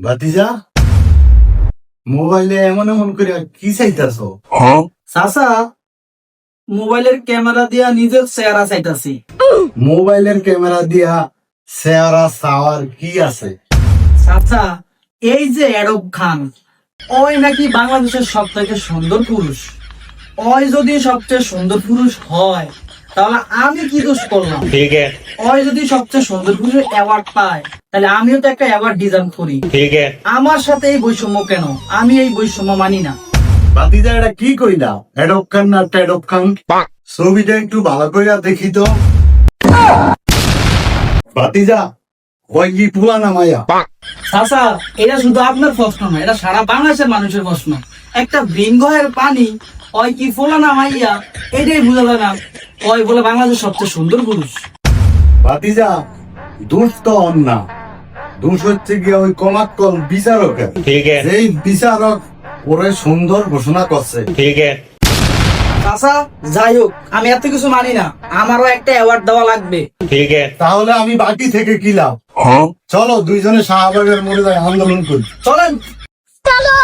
ভাতিজা মোবাইলে এমন এমন করে কি চাইতাছো? চাচা মোবাইলের ক্যামেরা দিয়া নিজের চেহারা চাইতাছি। মোবাইলের ক্যামেরা দিয়া চেহারা সাওয়ার কি আছে? চাচা এই যে অ্যাডব খান ওই নাকি বাংলাদেশের সব থেকে সুন্দর পুরুষ। ওই যদি সবচেয়ে সুন্দর পুরুষ হয় তাহলে আমি কি দোষ করলাম? ঠিক ওই যদি সবচেয়ে সুন্দর পুরুষ অ্যাওয়ার্ড পায় তাহলে আমিও তো একটা অ্যাওয়ার্ড ডিজাইন করি। ঠিক আমার সাথে এই বৈষম্য কেন? আমি এই বৈষম্য মানি না। বাদিদা এটা কি করি না এডপ খান না টেডপ খান ছবিটা একটু ভালো কইরা দেখি তো। বাতিজা ওই কি পুলানা মায়া? চাচা এটা শুধু আপনার প্রশ্ন না এটা সারা বাংলাদেশের মানুষের প্রশ্ন। একটা ভিনগহের পানি ওই কি ফোলা মাইয়া? এটাই বুঝা যায় না ওই বলে বাংলাদেশ সবচেয়ে সুন্দর পুরুষ। ভাতিজা দোষ তো হচ্ছে গিয়ে ওই কমাক্কল সেই বিচারক ওরে সুন্দর ঘোষণা করছে। ঠিক আছে। যাই হোক আমি এত কিছু মানি না। আমারও একটা অ্যাওয়ার্ড দেওয়া লাগবে। ঠিক আছে। তাহলে আমি বাকি থেকে কি লাভ? হ্যাঁ। চলো দুইজনে শাহবাগের মরে যায় আন্দোলন করি। চলেন। চলো।